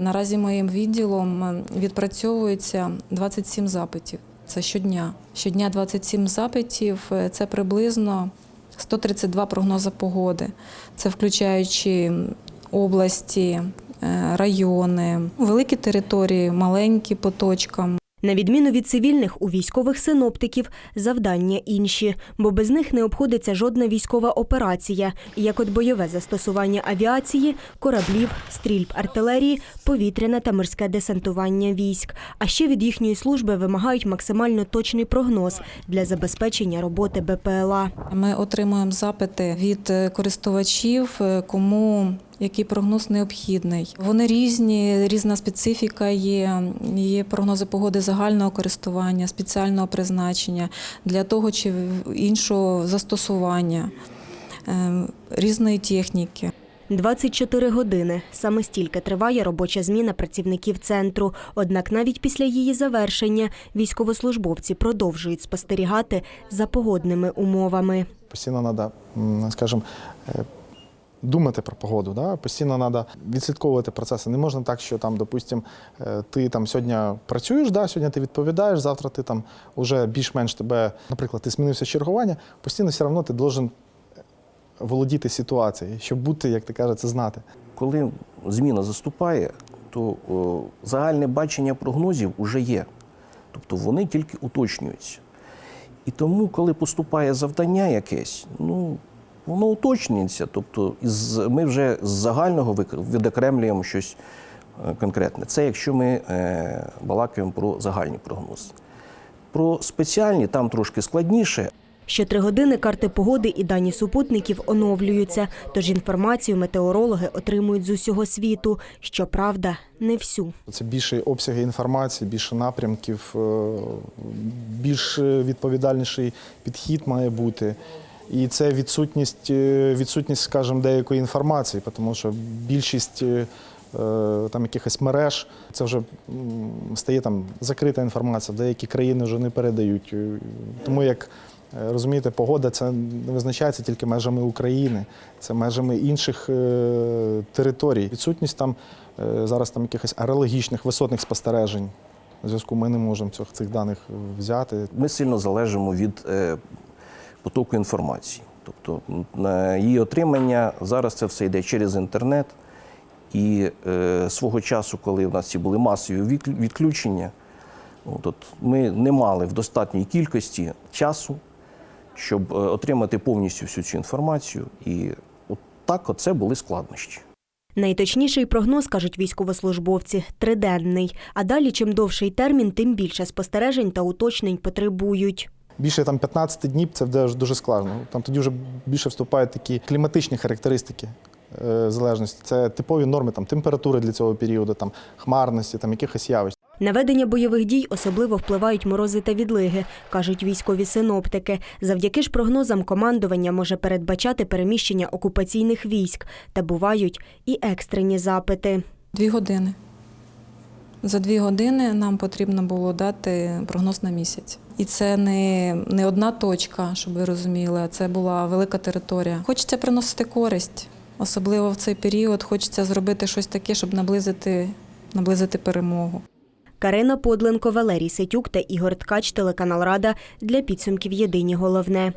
Наразі моїм відділом е, відпрацьовується 27 запитів. Це щодня. Щодня 27 запитів е, це приблизно 132 прогнози погоди. Це включаючи області, е, райони, великі території, маленькі по точкам. На відміну від цивільних, у військових синоптиків завдання інші, бо без них не обходиться жодна військова операція, як от бойове застосування авіації, кораблів, стрільб артилерії, повітряне та морське десантування військ. А ще від їхньої служби вимагають максимально точний прогноз для забезпечення роботи БПЛА. Ми отримуємо запити від е, користувачів, е, кому який прогноз необхідний. Вони різні, різна специфіка є. Є прогнози погоди загального користування, спеціального призначення для того чи іншого застосування е, різної техніки. 24 години. Саме стільки триває робоча зміна працівників центру. Однак навіть після її завершення військовослужбовці продовжують спостерігати за погодними умовами. Постійно треба, скажімо, е, думати про погоду. Да? Постійно треба відслідковувати процеси. Не можна так, що там, допустим, е, ти там сьогодні працюєш, да? сьогодні ти відповідаєш, завтра ти там уже більш-менш тебе, наприклад, ти змінився чергування, постійно все одно ти должен володіти ситуацією, щоб бути, як ти кажеш, це знати. Коли зміна заступає, то о, загальне бачення прогнозів вже є. Тобто вони тільки уточнюються. І тому, коли поступає завдання якесь, ну, воно уточнюється. Тобто, із, ми вже з загального відокремлюємо щось е, конкретне. Це якщо ми е, балакаємо про загальні прогнози. Про спеціальні там трошки складніше, Щотри години карти погоди і дані супутників оновлюються, тож інформацію метеорологи отримують з усього світу. Щоправда, не всю. Це більше обсяги інформації, більше напрямків, е, більш відповідальніший підхід має бути. І це відсутність, е, відсутність, скажімо, деякої інформації, тому що більшість е, там якихось мереж це вже стає там закрита інформація. Деякі країни вже не передають. Е, Тому як е, розумієте, погода це не визначається тільки межами України, це межами інших е, територій. Відсутність там е, зараз там якихось аерологічних висотних спостережень. У зв'язку ми не можемо цих, цих даних взяти. ми сильно залежимо від е, потоку інформації. Тобто її отримання зараз це все йде через інтернет. І е, свого часу, коли в нас ці були масові відключення, от, от, ми не мали в достатній кількості часу, щоб е, отримати повністю всю цю інформацію. І от так оце були складнощі. Найточніший прогноз, кажуть військовослужбовці, триденний. А далі, чим довший термін, тим більше спостережень та уточнень потребують. Більше там 15 днів це вже дуже складно. Там тоді вже більше вступають такі кліматичні характеристики е, залежності. Це типові норми там, температури для цього періоду, там, хмарності, там, якихось явищ. На ведення бойових дій особливо впливають морози та відлиги, кажуть військові синоптики. Завдяки ж прогнозам командування може передбачати переміщення окупаційних військ та бувають і екстрені запити. Дві години. За дві години нам потрібно було дати прогноз на місяць. І це не, не одна точка, щоб ви розуміли, а це була велика територія. Хочеться приносити користь, особливо в цей період. Хочеться зробити щось таке, щоб наблизити, наблизити перемогу. Карина Подленко, Валерій Сетюк та Ігор Ткач, телеканал Рада для підсумків Єдині головне.